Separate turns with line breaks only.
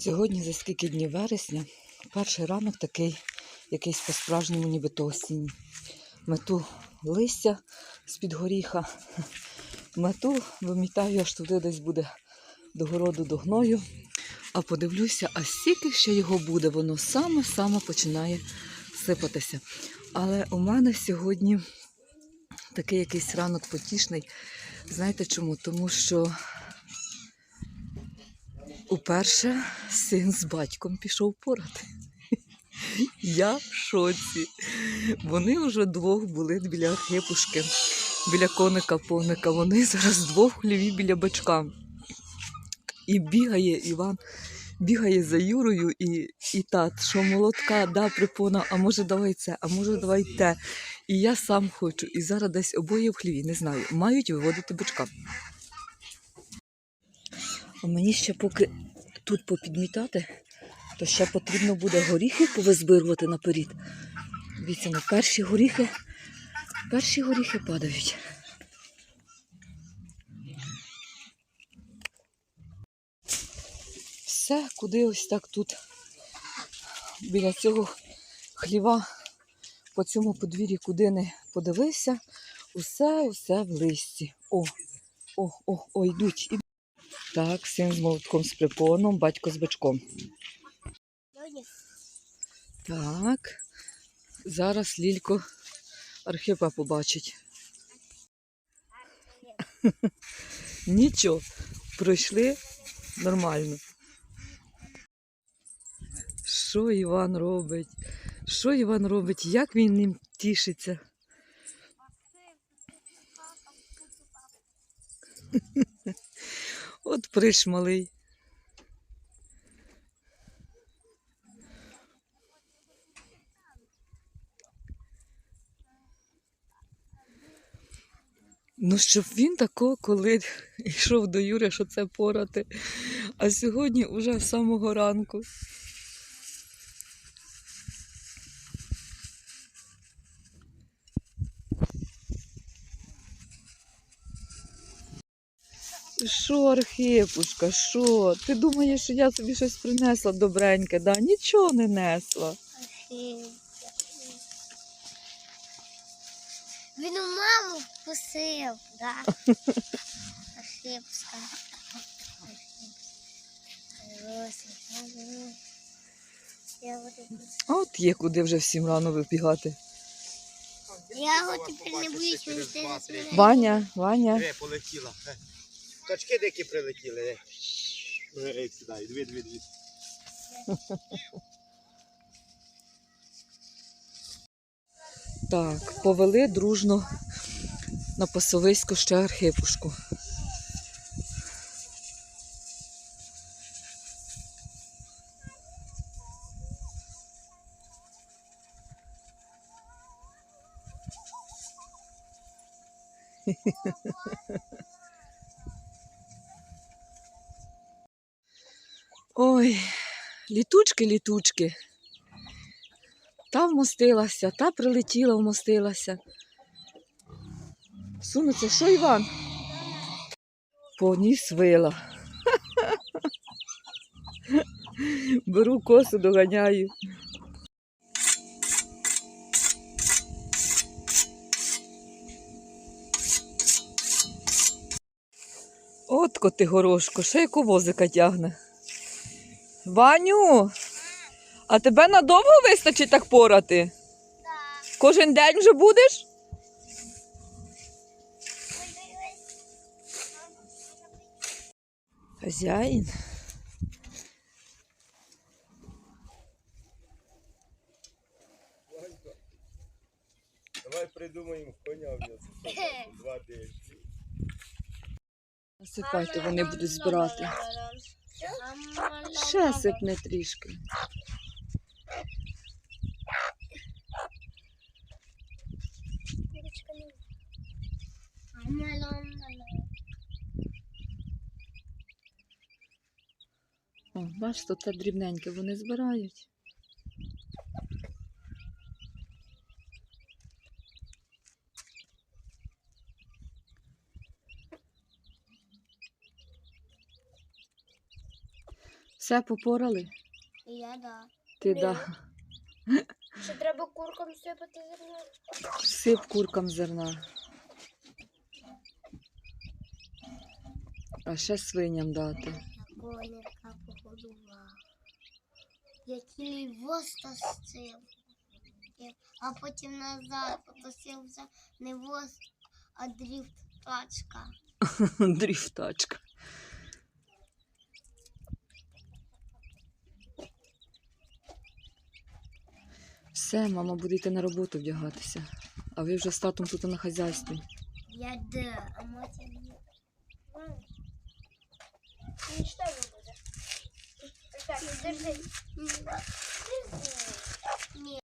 Сьогодні, за скільки днів вересня, перший ранок такий, якийсь по-справжньому нібито осінній. Мету листя з-під горіха. Мету, вимітаю, аж туди десь буде до городу до гною. А подивлюся, а скільки ще його буде, воно саме-саме починає сипатися. Але у мене сьогодні такий якийсь ранок потішний. Знаєте чому? Тому що уперше син з батьком пішов порати. Я в шоці. Вони вже двох були біля архипушки, біля коника повника. Вони зараз двох в хліві біля бачка. І бігає Іван, бігає за Юрою і, і тат, що молотка, да, припона, а може давай це, а може давай те. І я сам хочу. І зараз десь обоє в хліві, не знаю, мають виводити бачка. А мені ще поки тут попідмітати, то ще потрібно буде горіхи повизбирувати наперед. Дивіться, на перші горіхи, перші горіхи падають. Все, куди ось так тут, біля цього хліва, по цьому подвір'ї, куди не подивився, усе, усе в листі. О, о, о, о, йдуть. Так, син з молотком з припоном, батько з бичком. Так. Зараз Лілько Архипа побачить. Нічого, пройшли нормально. Що Іван робить? Що Іван робить? Як він ним тішиться? От приш малий. Ну, щоб він тако, коли йшов до Юри, що це порати. А сьогодні уже з самого ранку. Що, Архипушка, що? Ти думаєш, що я тобі щось принесла добреньке, да? Нічого не несла.
Він у маму вкусив, да? Ошибка. Я вот это-
А от є куди вже всім рано вибігати.
Я його тепер не боюсь, він.
Ваня, Ваня.
Диви, полетіла. Качки дикі прилетіли. е. Ей, сідай, дві, дві, дві.
Так, повели дружно на пасовисько ще Архипушку. Ой, літучки, літучки. Та вмостилася, та прилетіла, вмостилася. Сунуться, що Іван? Поніс вила. Беру косу, доганяю. От коти горошко, ще яку возика тягне. Ваню, а тебе надовго вистачить так порати? Кожен день вже будеш? Хазяїн.
Давай придумаємо коня в нього. Два тижні.
Насипайте, вони будуть збирати. Ще сипне трішки. О, бачите, тут дрібненьке вони збирають. Все попорали?
Я да.
Ти
Ні.
да.
Ще треба куркам сипати зерно.
Сип куркам зерна. А ще свиням дати.
Коника погодував. Я тілі воста сцив. А потім назад потусився не воз, а дріфт тачка.
Дріфтачка. Все, мама буде йти на роботу вдягатися. А ви вже з татом тут на хазяйстві.
Я де, а матір ні.
Не буде. Так, держи.
Ні.